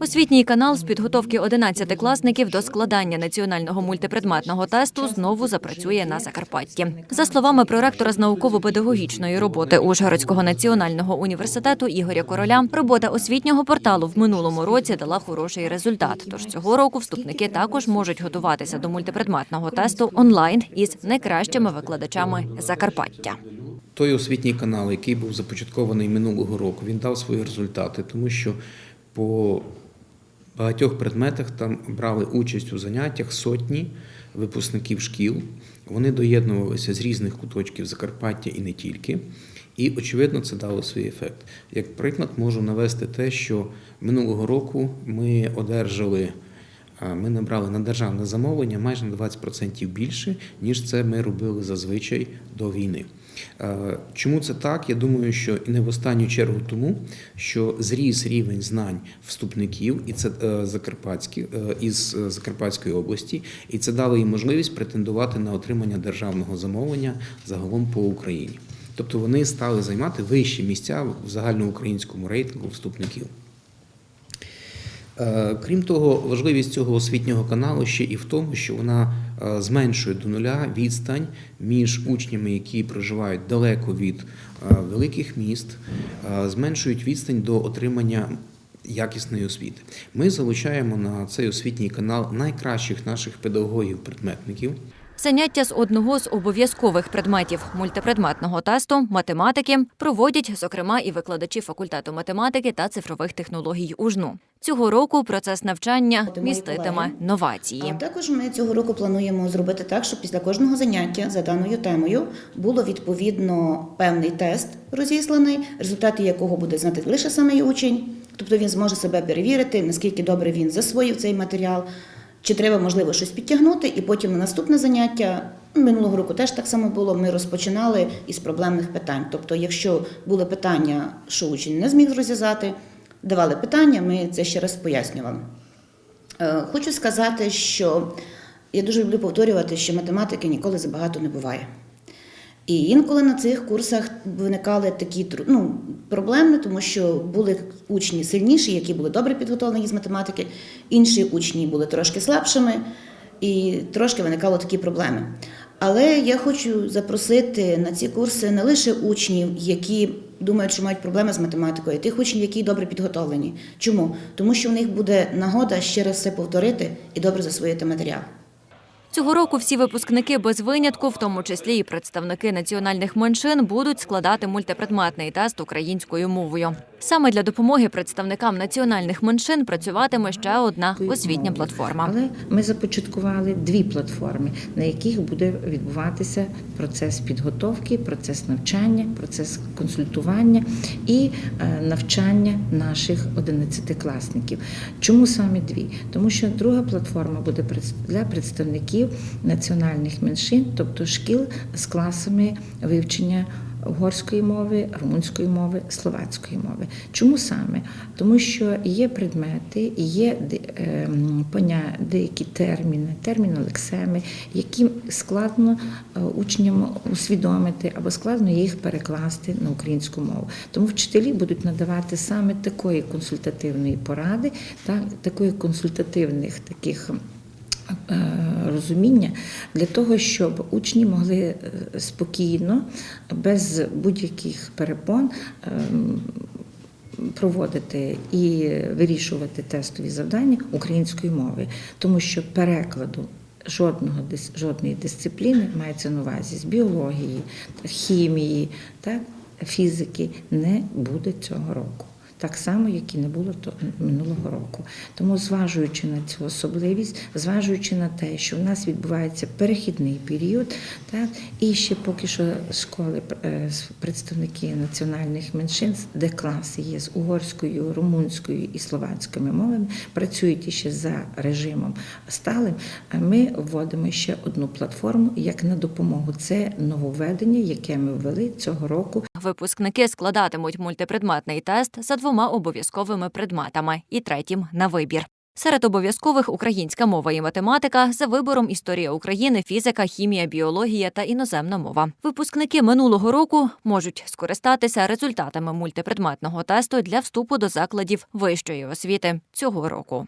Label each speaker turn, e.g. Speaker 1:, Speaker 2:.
Speaker 1: Освітній канал з підготовки 11-класників до складання національного мультипредметного тесту знову запрацює на Закарпатті. За словами проректора з науково-педагогічної роботи Ужгородського національного університету Ігоря Короля, робота освітнього порталу в минулому році дала хороший результат. Тож цього року вступники також можуть готуватися до мультипредметного тесту онлайн із найкращими викладачами Закарпаття.
Speaker 2: Той освітній канал, який був започаткований минулого року, він дав свої результати, тому що по багатьох предметах там брали участь у заняттях сотні випускників шкіл. Вони доєднувалися з різних куточків Закарпаття і не тільки. І, очевидно, це дало свій ефект. Як приклад, можу навести те, що минулого року ми одержали. Ми набрали на державне замовлення майже на 20% більше, ніж це ми робили зазвичай до війни. Чому це так? Я думаю, що і не в останню чергу тому, що зріс рівень знань вступників, і це е, закарпатські е, із е, Закарпатської області, і це дало їм можливість претендувати на отримання державного замовлення загалом по Україні. Тобто вони стали займати вищі місця в загальноукраїнському рейтингу вступників. Е, Крім того, важливість цього освітнього каналу ще і в тому, що вона е, зменшує до нуля відстань між учнями, які проживають далеко від е, великих міст, зменшують відстань до отримання якісної освіти. Ми залучаємо на цей освітній канал найкращих наших педагогів-предметників.
Speaker 1: Заняття з одного з обов'язкових предметів мультипредметного тесту математики проводять, зокрема, і викладачі факультету математики та цифрових технологій УЖНУ. Цього року процес навчання міститиме новації.
Speaker 3: А також ми цього року плануємо зробити так, щоб після кожного заняття за даною темою було відповідно певний тест розісланий, результати якого буде знати лише самий учень, тобто він зможе себе перевірити, наскільки добре він засвоїв цей матеріал, чи треба можливо щось підтягнути, і потім на наступне заняття. Минулого року теж так само було. Ми розпочинали із проблемних питань. Тобто, якщо були питання, що учень не зміг розв'язати, давали питання, ми це ще раз пояснювали. Е, Хочу сказати, що я дуже люблю повторювати, що математики ніколи забагато не буває. І інколи на цих курсах виникали такі ну, проблеми, тому що були учні сильніші, які були добре підготовлені з математики, інші учні були трошки слабшими, і трошки виникало такі проблеми. Але я хочу запросити на ці курси не лише учнів, які думають, що мають проблеми з математикою, а тих учнів, які добре підготовлені. Чому? Тому що в них буде нагода ще раз все повторити і добре засвоїти матеріал.
Speaker 1: Цього року всі випускники без винятку, в тому числі і представники національних меншин, будуть складати мультипредметний тест українською мовою. Саме для допомоги представникам національних меншин працюватиме ще одна освітня платформа.
Speaker 4: Але ми започаткували дві платформи, на яких буде відбуватися процес підготовки, процес навчання, процес консультування і е, навчання наших одинадцятикласників. Чому саме дві? Тому що друга платформа буде для представників національних меншин, тобто шкіл з класами вивчення угорської мови, румунської мови, словацької мови. Чому саме? Тому що є предмети, є ем, поня- деякі терміни, терміни лексеми, які складно е, учням усвідомити або складно їх перекласти на українську мову. Тому вчителі будуть надавати саме такої консультативної поради, та такої консультативних таких. Е, Розуміння для того, щоб учні могли е, спокійно, без будь-яких перепон ем, проводити і вирішувати тестові завдання українською мовою, тому що перекладу жодного жодної дисципліни мається на увазі з біології, хімії, так, фізики не буде цього року. Так само, як і не було то минулого року. Тому, зважуючи на цю особливість, зважуючи на те, що в нас відбувається перехідний період, так і ще поки що школи е, представники національних меншин, де класи є з угорською, румунською і словацькими мовами, працюють іще за режимом сталим. А ми вводимо ще одну платформу як на допомогу. Це нововведення, яке ми ввели цього року.
Speaker 1: Випускники складатимуть мультипредметний тест за двома обов'язковими предметами і третім на вибір. Серед обов'язкових українська мова і математика за вибором історія України, фізика, хімія, біологія та іноземна мова. Випускники минулого року можуть скористатися результатами мультипредметного тесту для вступу до закладів вищої освіти цього року.